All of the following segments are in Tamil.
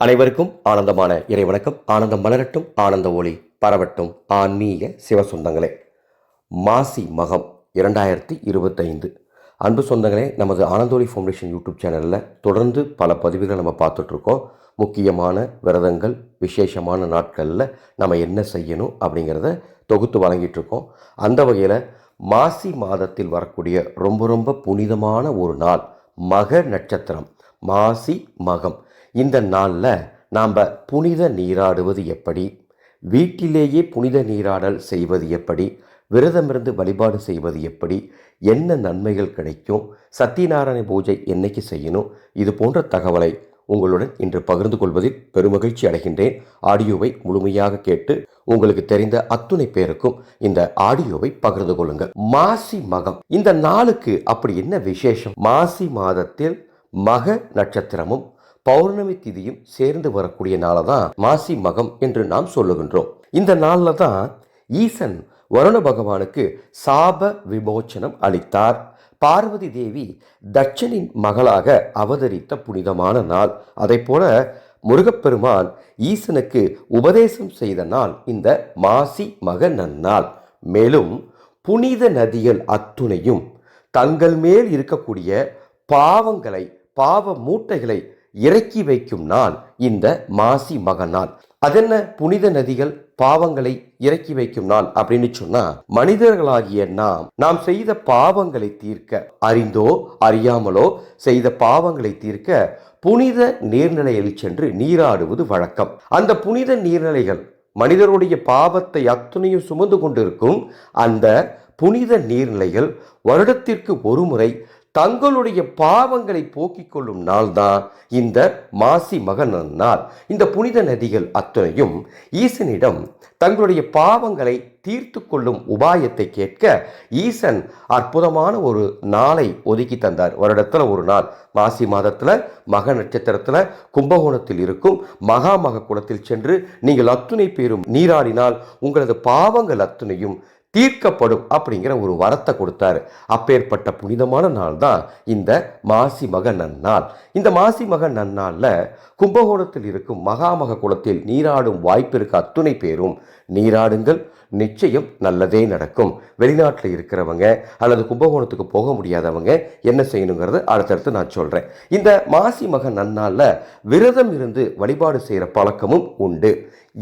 அனைவருக்கும் ஆனந்தமான இறைவணக்கம். ஆனந்தம் மலரட்டும் ஆனந்த ஒளி பரவட்டும். ஆன்மீக சிவசொந்தங்களே மாசி மகம் இரண்டாயிரத்தி இருபத்தைந்து. அன்பு சொந்தங்களே நமது ஆனந்தோலி ஃபவுண்டேஷன் யூடியூப் சேனலில் தொடர்ந்து பல பதிவுகளை நம்ம பார்த்துட்ருக்கோம். முக்கியமான விரதங்கள் விசேஷமான நாட்களில் நம்ம என்ன செய்யணும் அப்படிங்கிறத தொகுத்து வழங்கிட்டு இருக்கோம் அந்த வகையில் மாசி மாதத்தில் வரக்கூடிய ரொம்ப ரொம்ப புனிதமான ஒரு நாள் மக நட்சத்திரம் மாசி மகம். இந்த நாளில் நாம் புனித நீராடுவது எப்படி? வீட்டிலேயே புனித நீராடல் செய்வது எப்படி? விரதமிருந்து வழிபாடு செய்வது எப்படி? என்ன நன்மைகள் கிடைக்கும்? சத்தியநாராயண பூஜை என்னைக்கு செய்யணும்? இது போன்ற தகவலை உங்களுடன் இன்று பகிர்ந்து கொள்வதில் பெருமகிழ்ச்சி அடைகின்றேன். ஆடியோவை முழுமையாக கேட்டு உங்களுக்கு தெரிந்த அத்துணை பேருக்கும் இந்த ஆடியோவை பகிர்ந்து கொள்ளுங்கள். மாசி மகம். இந்த நாளுக்கு அப்படி என்ன விசேஷம்? மாசி மாதத்தில் மக நட்சத்திரமும் பௌர்ணமி திதியும் சேர்ந்து வரக்கூடிய நாளை தான் மாசி மகம் என்று நாம் சொல்லுகின்றோம். இந்த நாளில் தான் ஈசன் வருண பகவானுக்கு சாப விமோச்சனம் அளித்தார். பார்வதி தேவி தட்சனின் மகளாக அவதரித்த புனிதமான நாள். அதை போல முருகப்பெருமான் ஈசனுக்கு உபதேசம் செய்த நாள் இந்த மாசி மக நன்னாள். மேலும் புனித நதிகள் அத்துணையும் தங்கள் மேல் இருக்கக்கூடிய பாவங்களை பாவ மூட்டைகளை இறக்கி வைக்கும் நாள் இந்த மாசி மக நாள் அதென்ன புனித நதிகள் பாவங்களை இறக்கி வைக்கும் நாள் அப்படின்னு சொன்னா மனிதர்களாகிய நாம் நாம் செய்த பாவங்களை தீர்க்க அறிந்தோ அறியாமலோ செய்த பாவங்களை தீர்க்க புனித நீர்நிலையில் சென்று நீராடுவது வழக்கம். அந்த புனித நீர்நிலைகள் மனிதருடைய பாவத்தை அத்துணையும் சுமந்து கொண்டிருக்கும் அந்த புனித நீர்நிலைகள் வருடத்திற்கு ஒருமுறை தங்களுடைய பாவங்களை போக்கிக் கொள்ளும் நாள்தான் இந்த மாசி மகன் நாள். இந்த புனித நதிகள் அத்தனையும் ஈசனிடம் தங்களுடைய பாவங்களை தீர்த்து கொள்ளும் உபாயத்தை கேட்க ஈசன் அற்புதமான ஒரு நாளை ஒதுக்கி தந்தார். வருடத்தில் ஒரு நாள். மாசி மாதத்தில் மக நட்சத்திரத்தில் கும்பகோணத்தில் இருக்கும் மகாமக குளத்தில் சென்று நீங்கள் அத்துணை பேரும் நீராடினால் உங்களது பாவங்கள் அத்துணையும் தீர்க்கப்படும் அப்படிங்கிற ஒரு வரத்தை கொடுத்தாரு. அப்பேற்பட்ட புனிதமான நாள் தான் இந்த மாசி மக நன்னாள். இந்த மாசி மக நன்னாளில் கும்பகோணத்தில் இருக்கும் மகாமக குளத்தில் நீராடும் வாய்ப்பு இருக்க அத்துணை பேரும் நீராடுங்கள். நிச்சயம் நல்லதே நடக்கும். வெளிநாட்டில் இருக்கிறவங்க அல்லது கும்பகோணத்துக்கு போக முடியாதவங்க என்ன செய்யணுங்கிறது அடுத்தடுத்து நான் சொல்கிறேன் இந்த மாசி மக நன்னாளில் விரதம் இருந்து வழிபாடு செய்கிற பழக்கமும் உண்டு.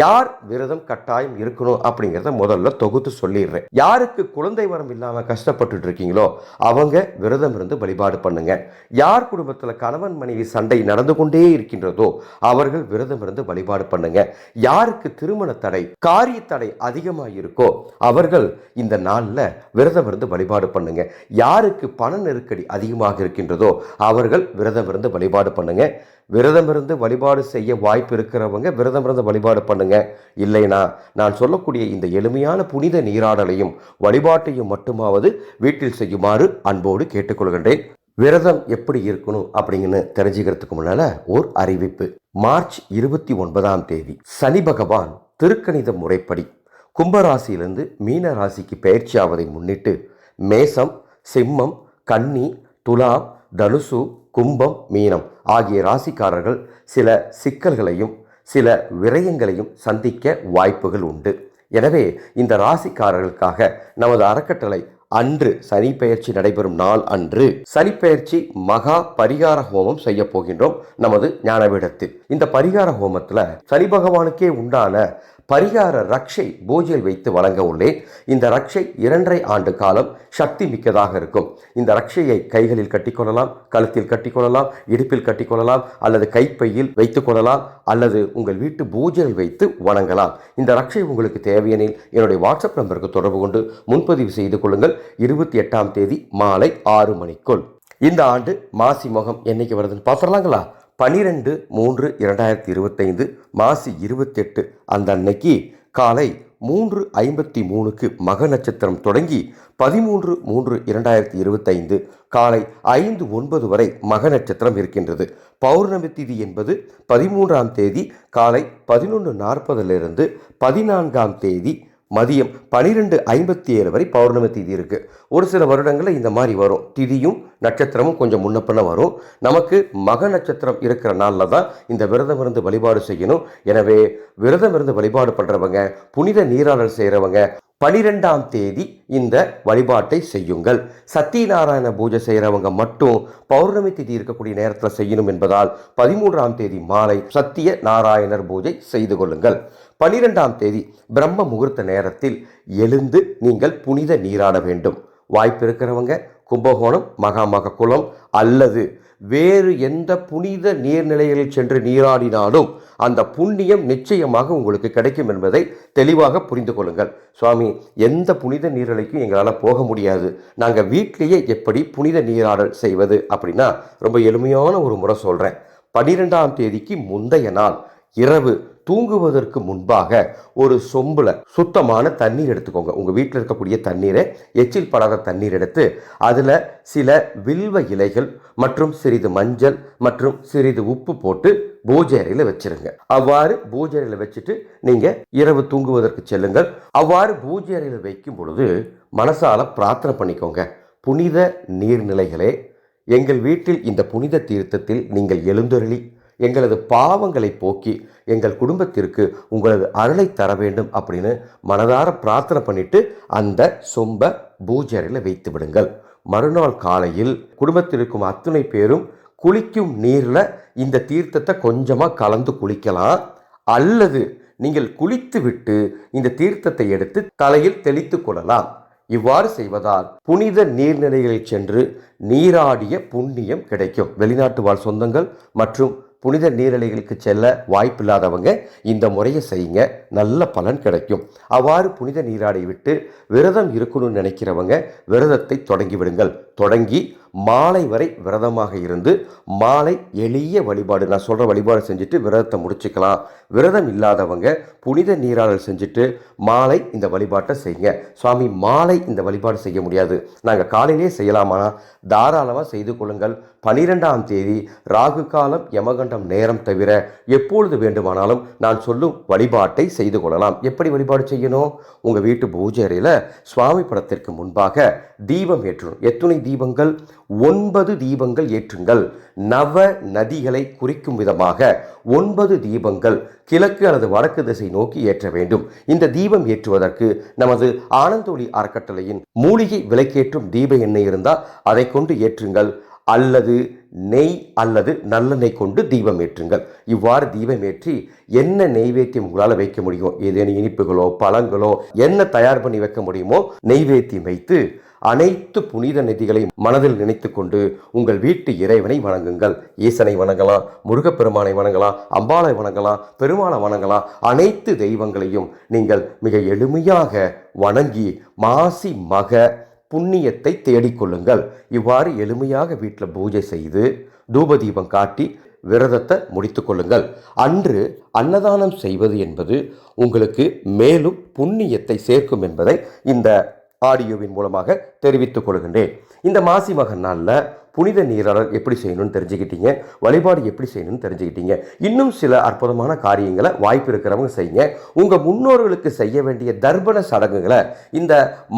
யார் விரதம் கட்டாயம் இருக்கணும் அப்படிங்கிறத முதல்ல தொகுத்து சொல்லிடுறேன். யாருக்கு குழந்தை வரம் இல்லாமல் கஷ்டப்பட்டுட்டு இருக்கீங்களோ அவங்க விரதம் இருந்து வழிபாடு பண்ணுங்க. யார் குடும்பத்தில் கணவன் மனைவி சண்டை நடந்து கொண்டே இருக்கின்றதோ அவர்கள் விரதம் இருந்து வழிபாடு பண்ணுங்க. யாருக்கு திருமண தடை காரிய தடை அதிகமாக இருக்கோ அவர்கள் இந்த நாளில் விரதம் இருந்து வழிபாடு பண்ணுங்க. யாருக்கு பண நெருக்கடி அதிகமாக இருக்கின்றதோ அவர்கள் விரதம் இருந்து வழிபாடு பண்ணுங்க. விரதம் இருந்து வழிபாடு செய்ய வாய்ப்பு இருக்கிறவங்க விரதம் இருந்து வழிபாடு பண்ணுங்க. இல்லைனா நான் சொல்லக்கூடிய இந்த எளிமையான புனித நீராடலையும் வழிபாட்டையும் மட்டுமாவது வீட்டில் செய்யுமாறு அன்போடு கேட்டுக்கொள்கின்றேன். விரதம் எப்படி இருக்கணும் அப்படிங்கன்னு தெரிஞ்சுக்கிறதுக்கு முன்னால ஓர் அறிவிப்பு. மார்ச் இருபத்தி ஒன்பதாம் தேதி சனி பகவான் திருக்கணித முறைப்படி கும்பராசியிலிருந்து மீன ராசிக்கு பயிற்சி ஆவதை முன்னிட்டு மேசம் சிம்மம் கன்னி துலாம் தனுசு கும்பம் மீனம் ஆகிய ராசிக்காரர்கள் சில சிக்கல்களையும் சில விரயங்களையும் சந்திக்க வாய்ப்புகள் உண்டு. எனவே இந்த ராசிக்காரர்களுக்காக நமது அறக்கட்டளை அன்று சனி பெயர்ச்சி நடைபெறும் நாள் அன்று சனி பெயர்ச்சி மகா பரிகார ஹோமம் செய்ய போகின்றோம். நமது ஞானபீடத்தில் இந்த பரிகார ஹோமத்தில் சனி பகவானுக்கே உண்டான பரிகார ரக்ஷை பூஜையில் வைத்து வழங்க உள்ளேன் இந்த ரக்ஷை இரண்டரை ஆண்டு காலம் சக்தி மிக்கதாக இருக்கும். இந்த ரக்ஷையை கைகளில் கட்டிக்கொள்ளலாம் கழுத்தில் கட்டிக்கொள்ளலாம் இடுப்பில் கட்டிக்கொள்ளலாம் அல்லது கைப்பையில் வைத்துக் கொள்ளலாம் அல்லது உங்கள் வீட்டு பூஜையில் வைத்து வணங்கலாம். இந்த ரக்ஷை உங்களுக்கு தேவையெனில் என்னுடைய வாட்ஸ்அப் நம்பருக்கு தொடர்பு கொண்டு முன்பதிவு செய்து கொள்ளுங்கள். இருபத்தி எட்டாம் தேதி மாலை ஆறு மணிக்குள். இந்த ஆண்டு மாசி முகம் என்னைக்கு வருதுன்னு பார்த்துடலாங்களா? பனிரெண்டு மூன்று இரண்டாயிரத்தி இருபத்தைந்து மாசி இருபத்தெட்டு அந்த அன்னைக்கு காலை மூன்று ஐம்பத்தி மூணுக்கு மக நட்சத்திரம் தொடங்கி பதிமூன்று மூன்று இரண்டாயிரத்தி இருபத்தைந்து காலை ஐந்து ஒன்பது வரை மக நட்சத்திரம் இருக்கின்றது. பௌர்ணமி திதி என்பது பதிமூன்றாம் தேதி காலை பதினொன்று நாற்பதிலிருந்து பதினான்காம் தேதி மதியம் பனிரெண்டு ஐம்பத்தி ஏழு வரை பௌர்ணமி திதி இருக்குது ஒரு சில வருடங்களில் இந்த மாதிரி வரும். திதியும் நட்சத்திரமும் கொஞ்சம் முன்ன பின்ன வரும். நமக்கு மக நட்சத்திரம் இருக்கிற நாளில் தான் இந்த விரதம் இருந்து வழிபாடு செய்யணும். எனவே விரதம் இருந்து வழிபாடு பண்ணுறவங்க புனித நீராடல் செய்கிறவங்க பனிரெண்டாம் தேதி இந்த வழிபாட்டை செய்யுங்கள். சத்தியநாராயண பூஜை செய்கிறவங்க மட்டும் பௌர்ணமி திதி இருக்கக்கூடிய நேரத்தில் செய்யணும் என்பதால் பதிமூன்றாம் தேதி மாலை சத்திய நாராயணர் பூஜை செய்து கொள்ளுங்கள். பனிரெண்டாம் தேதி பிரம்ம முகூர்த்த நேரத்தில் எழுந்து நீங்கள் புனித நீராட வேண்டும். வாய்ப்பு இருக்கிறவங்க கும்பகோணம் மகாமக குளம் அல்லது வேறு எந்த புனித நீர்நிலைகளில் சென்று நீராடினாலும் அந்த புண்ணியம் நிச்சயமாக உங்களுக்கு கிடைக்கும் என்பதை தெளிவாக புரிந்து கொள்ளுங்கள். சுவாமி எந்த புனித நீர்நிலைக்கும் எங்களால் போக முடியாது. நாங்கள் வீட்டிலேயே எப்படி புனித நீராடல் செய்வது அப்படின்னா ரொம்ப எளிமையான ஒரு முறை சொல்கிறேன் பனிரெண்டாம் தேதிக்கு முந்தைய நாள் இரவு தூங்குவதற்கு முன்பாக ஒரு சொம்புல சுத்தமான தண்ணீர் எடுத்துக்கோங்க. உங்கள் வீட்டில் இருக்கக்கூடிய தண்ணீரை எச்சில் படாத தண்ணீர் எடுத்து அதில் சில வில்வ இலைகள் மற்றும் சிறிது மஞ்சள் மற்றும் சிறிது உப்பு போட்டு பூஜை அறையில் வச்சிருங்க. அவ்வாறு பூஜை அறையில் வச்சுட்டு நீங்கள் இரவு தூங்குவதற்கு செல்லுங்கள். அவ்வாறு பூஜை அறையில் வைக்கும் பொழுது மனசால பிரார்த்தனை பண்ணிக்கோங்க. புனித நீர்நிலைகளே எங்கள் வீட்டில் இந்த புனித தீர்த்தத்தில் நீங்கள் எழுந்தொருளி எங்களது பாவங்களை போக்கி எங்கள் குடும்பத்திற்கு உங்களது அருளை தர வேண்டும் அப்படின்னு மனதார பிரார்த்தனை பண்ணிட்டு அந்த சொம்ப பூஜரையில் வைத்து விடுங்கள். மறுநாள் காலையில் குடும்பத்தில் இருக்கும் அத்துணை பேரும் குளிக்கும் நீரில் இந்த தீர்த்தத்தை கொஞ்சமாக கலந்து குளிக்கலாம். அல்லது நீங்கள் குளித்து விட்டு இந்த தீர்த்தத்தை எடுத்து தலையில் தெளித்து கொள்ளலாம். இவ்வாறு செய்வதால் புனித நீர்நிலைகளில் சென்று நீராடிய புண்ணியம் கிடைக்கும். வெளிநாட்டு வாழ் சொந்தங்கள் மற்றும் புனித நீர்நிலைகளுக்கு செல்ல வாய்ப்பில்லாதவங்க இந்த முறையை செய்யுங்க. நல்ல பலன் கிடைக்கும். அவ்வாறு புனித நீராடி விட்டு விரதம் இருக்கணும்னு நினைக்கிறவங்க விரதத்தை தொடங்கி விடுங்கள். தொடங்கி மாலை வரை விரதமாக இருந்து மாலை எளிய வழிபாடு நான் சொல்கிற வழிபாடு செஞ்சுட்டு விரதத்தை முடிச்சுக்கலாம். விரதம் இல்லாதவங்க புனித நீராடல் செஞ்சுட்டு மாலை இந்த வழிபாட்டை செய்யுங்க. சுவாமி மாலை இந்த வழிபாடு செய்ய முடியாது. நாங்கள் காலையிலே செய்யலாமானா தாராளமாக செய்து கொள்ளுங்கள். பனிரெண்டாம் தேதி ராகு காலம் யமகண்டம் நேரம் தவிர எப்பொழுது வேண்டுமானாலும் நான் சொல்லும் வழிபாட்டை செய்து கொள்ளலாம். எப்படி வழிபாடு செய்யணும்? உங்கள் வீட்டு பூஜை அறையில் சுவாமி படத்திற்கு முன்பாக தீபம் ஏற்றணும். எத்துணை தீபங்கள்? ஒன்பது தீபங்கள் ஏற்றுங்கள். நவ நதிகளை குறிக்கும் விதமாக ஒன்பது தீபங்கள் கிழக்கு அல்லது வடக்கு திசை நோக்கி ஏற்ற வேண்டும். இந்த தீபம் ஏற்றுவதற்கு நமது ஆனந்தோழி அறக்கட்டளையின் மூலிகை விளக்கேற்றும் தீப எண்ணெய் இருந்தால் அதை கொண்டு ஏற்றுங்கள். அல்லது நெய் அல்லது நல்லெண்ணெய் கொண்டு தீபம் ஏற்றுங்கள். இவ்வாறு தீபம் ஏற்றி என்ன நெய்வேத்தியம் உங்களால் வைக்க முடியும்? ஏதேனும் இனிப்புகளோ பழங்களோ என்ன தயார் பண்ணி வைக்க முடியுமோ நெய்வேத்தியம் வைத்து அனைத்து புனித நிதிகளையும் மனதில் நினைத்து கொண்டு உங்கள் வீட்டு இறைவனை வணங்குங்கள். ஈசனை வணங்கலாம் முருகப்பெருமானை வணங்கலாம் அம்பாளை வணங்கலாம் பெருமாளை வணங்கலாம். அனைத்து தெய்வங்களையும் நீங்கள் மிக எளிமையாக வணங்கி மாசி மக புண்ணியத்தை தேடிக்கொள்ளுங்கள் இவ்வாறு எளிமையாக வீட்டில் பூஜை செய்து தூபதீபம் காட்டி விரதத்தை முடித்து கொள்ளுங்கள். அன்று அன்னதானம் செய்வது என்பது உங்களுக்கு மேலும் புண்ணியத்தை சேர்க்கும் என்பதை இந்த ஆடியோவின் மூலமாக தெரிவித்துக் கொள்கின்றேன். இந்த மாசி மகன் நாளில் புனித நீராடல் எப்படி செய்யணும்னு தெரிஞ்சுக்கிட்டீங்க வழிபாடு எப்படி செய்யணும்னு தெரிஞ்சுக்கிட்டீங்க. இன்னும் சில அற்புதமான காரியங்களை வாய்ப்பு இருக்கிறவங்க செய்யுங்க. உங்கள் முன்னோர்களுக்கு செய்ய வேண்டிய தர்ப்பண சடங்குகளை இந்த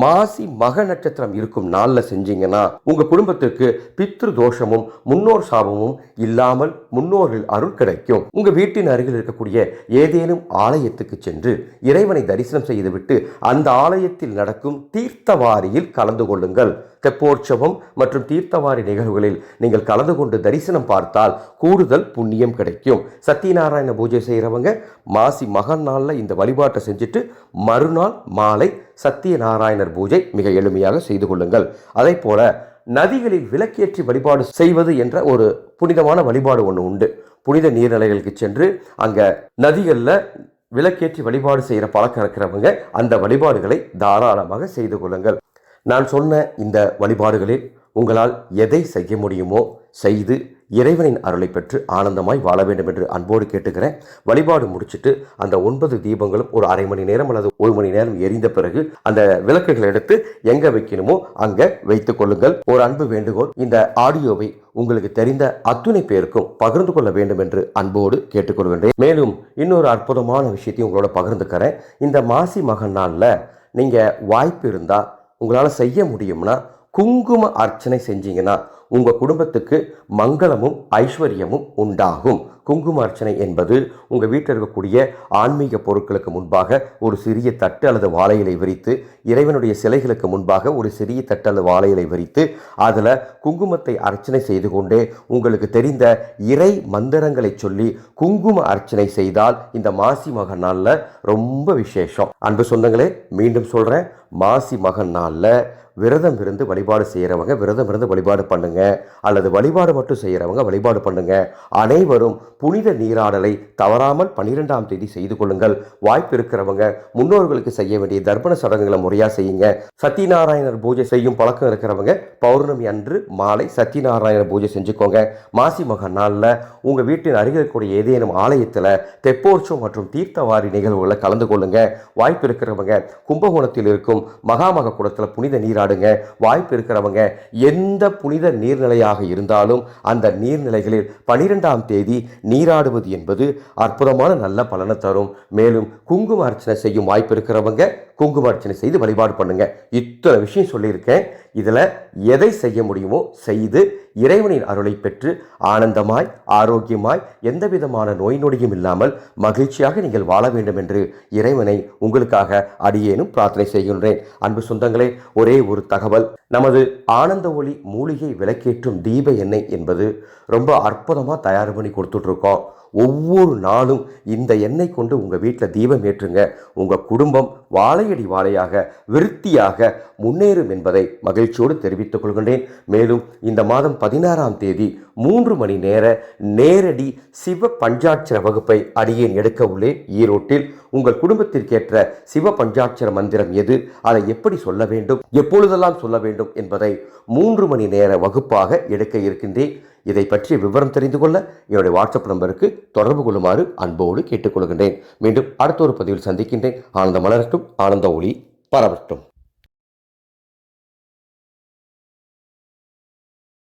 மாசி மக நட்சத்திரம் இருக்கும் நாளில் செஞ்சீங்கன்னா உங்கள் குடும்பத்திற்கு பித்ரு தோஷமும் முன்னோர் சாபமும் இல்லாமல் முன்னோர்கள் அருள் கிடைக்கும். உங்கள் வீட்டின் அருகில் இருக்கக்கூடிய ஏதேனும் ஆலயத்துக்கு சென்று இறைவனை தரிசனம் செய்துவிட்டு அந்த ஆலயத்தில் நடக்கும் தீர்த்தவாரியில் கலந்து கொள்ளுங்கள். தெப்போற்சவம் மற்றும் தீர்த்தவாரி நிகழ்வுகளில் நீங்கள் கலந்து கொண்டு தரிசனம் பார்த்தால் கூடுதல் புண்ணியம் கிடைக்கும். சத்யநாராயண பூஜை செய்கிறவங்க மாசி மகன் நாளில் இந்த வழிபாட்டை செஞ்சுட்டு மறுநாள் மாலை சத்யநாராயணர் பூஜை மிக எளிமையாக செய்து கொள்ளுங்கள். அதே போல நதிகளில் விளக்கேற்றி வழிபாடு செய்வது என்ற ஒரு புனிதமான வழிபாடு ஒன்று உண்டு. புனித நீர்நிலைகளுக்கு சென்று அங்கே நதிகளில் விளக்கேற்றி வழிபாடு செய்கிற பழக்கம் இருக்கிறவங்க அந்த வழிபாடுகளை தாராளமாக செய்து கொள்ளுங்கள். நான் சொன்ன இந்த வழிபாடுகளில் உங்களால் எதை செய்ய முடியுமோ செய்து இறைவனின் அருளை பெற்று ஆனந்தமாய் வாழ வேண்டும் என்று அன்போடு கேட்டுக்கிறேன். வழிபாடு முடிச்சுட்டு அந்த ஒன்பது தீபங்களும் ஒரு அரை மணி நேரம் அல்லது ஒரு மணி நேரம் எரிந்த பிறகு அந்த விளக்குகளை எடுத்து எங்க வைக்கணுமோ அங்க வைத்துக் கொள்ளுங்கள். ஒரு அன்பு வேண்டுகோள் இந்த ஆடியோவை உங்களுக்கு தெரிந்த அத்துணை பேருக்கும் பகிர்ந்து கொள்ள வேண்டும் என்று அன்போடு கேட்டுக்கொள்கின்றேன். மேலும் இன்னொரு அற்புதமான விஷயத்தையும் உங்களோட பகிர்ந்துக்கிறேன். இந்த மாசி மகன் நாளில் நீங்கள் வாய்ப்பு இருந்தால் உங்களால் செய்ய முடியும்னா குங்கும அர்ச்சனை செஞ்சீங்கன்னா உங்கள் குடும்பத்துக்கு மங்களமும் ஐஸ்வர்யமும் உண்டாகும். குங்கும அர்ச்சனை என்பது உங்கள் வீட்டில் இருக்கக்கூடிய ஆன்மீக பொருட்களுக்கு முன்பாக ஒரு சிறிய தட்டு அல்லது வாழையிலை விரித்து இறைவனுடைய சிலைகளுக்கு முன்பாக ஒரு சிறிய தட்டு அல்லது வாழையிலை விரித்து அதில் குங்குமத்தை அர்ச்சனை செய்து கொண்டே உங்களுக்கு தெரிந்த இறை மந்திரங்களை சொல்லி குங்கும அர்ச்சனை செய்தால் இந்த மாசி மகன் நாளில் ரொம்ப விசேஷம். அன்பு சொந்தங்களே மீண்டும் சொல்கிறேன் மாசி மகன் நாளில் விரதம் இருந்து வழிபாடு செய்கிறவங்க விரதம் இருந்து வழிபாடு பண்ணுங்க. அல்லது வழிபாடு மட்டும் செய்கிறவங்க வழிபாடு பண்ணுங்க. அனைவரும் புனித நீராடலை தவறாமல் பன்னிரெண்டாம் தேதி செய்து கொள்ளுங்கள். வாய்ப்பு இருக்கிறவங்க முன்னோர்களுக்கு செய்ய வேண்டிய தர்ப்பண சடங்குகளை முறையாக செய்யுங்க. சத்யநாராயணர் பூஜை செய்யும் பழக்கம் இருக்கிறவங்க பௌர்ணமி அன்று மாலை சத்யநாராயணர் பூஜை செஞ்சுக்கோங்க. மாசி மக நாளில் உங்கள் வீட்டின் அருகில் இருக்கக்கூடிய ஏதேனும் ஆலயத்தில் தெப்போற்சம் மற்றும் தீர்த்தவாரி நிகழ்வுகளை கலந்து கொள்ளுங்க. வாய்ப்பு இருக்கிறவங்க கும்பகோணத்தில் இருக்கும் மகாமக குளத்தில் புனித நீராடுங்க. வாய்ப்பு இருக்கிறவங்க எந்த புனித நீர்நிலையாக இருந்தாலும் அந்த நீர்நிலைகளில் பனிரெண்டாம் தேதி நீராடுவது என்பது அற்புதமான நல்ல பலனை தரும். மேலும் குங்கும அர்ச்சனை செய்யும் வாய்ப்பு இருக்கிறவங்க குங்கும அர்ச்சனை செய்து வழிபாடு பண்ணுங்க. இத்தனை விஷயம் சொல்லியிருக்கேன். இதில் எதை செய்ய முடியுமோ செய்து இறைவனின் அருளை பெற்று ஆனந்தமாய் ஆரோக்கியமாய் எந்தவிதமான நோய் நொடியும் இல்லாமல் மகிழ்ச்சியாக நீங்கள் வாழ வேண்டும் என்று இறைவனை உங்களுக்காக அடியேனும் பிரார்த்தனை செய்கின்றேன். அன்பு சொந்தங்களே ஒரே ஒரு தகவல். நமது ஆனந்த ஒளி மூலிகை விளக்கேற்றும் தீப எண்ணெய் என்பது ரொம்ப அற்புதமாக தயார் பண்ணி கொடுத்துட்ருக்கோம். ஒவ்வொரு நாளும் இந்த எண்ணெய் கொண்டு உங்கள் வீட்டில் தீபம் ஏற்றுங்க. உங்கள் குடும்பம் வாழையடி வாழையாக விருத்தியாக முன்னேறும் என்பதை மகிழ்ச்சியோடு தெரிவித்துக் கொள்கின்றேன். மேலும் இந்த மாதம் பதினாறாம் தேதி மூன்று மணி நேர நேரடி சிவ பஞ்சாட்சர வகுப்பை அடியேன் எடுக்க உள்ளேன். ஈரோட்டில் உங்கள் குடும்பத்திற்கேற்ற சிவ பஞ்சாட்சர மந்திரம் எது? அதை எப்படி சொல்ல வேண்டும்? எப்பொழுதெல்லாம் சொல்ல வேண்டும் என்பதை மூன்று மணி நேர வகுப்பாக எடுக்க இருக்கின்றேன். இதை பற்றிய விவரம் தெரிந்து கொள்ள என்னுடைய வாட்ஸ்அப் நம்பருக்கு தொடர்பு கொள்ளுமாறு அன்போடு கேட்டுக்கொள்கின்றேன். மீண்டும் அடுத்த ஒரு பதிவில் சந்திக்கின்றேன். ஆனந்த மலரட்டும் ஆனந்த ஒளி பரவட்டும்.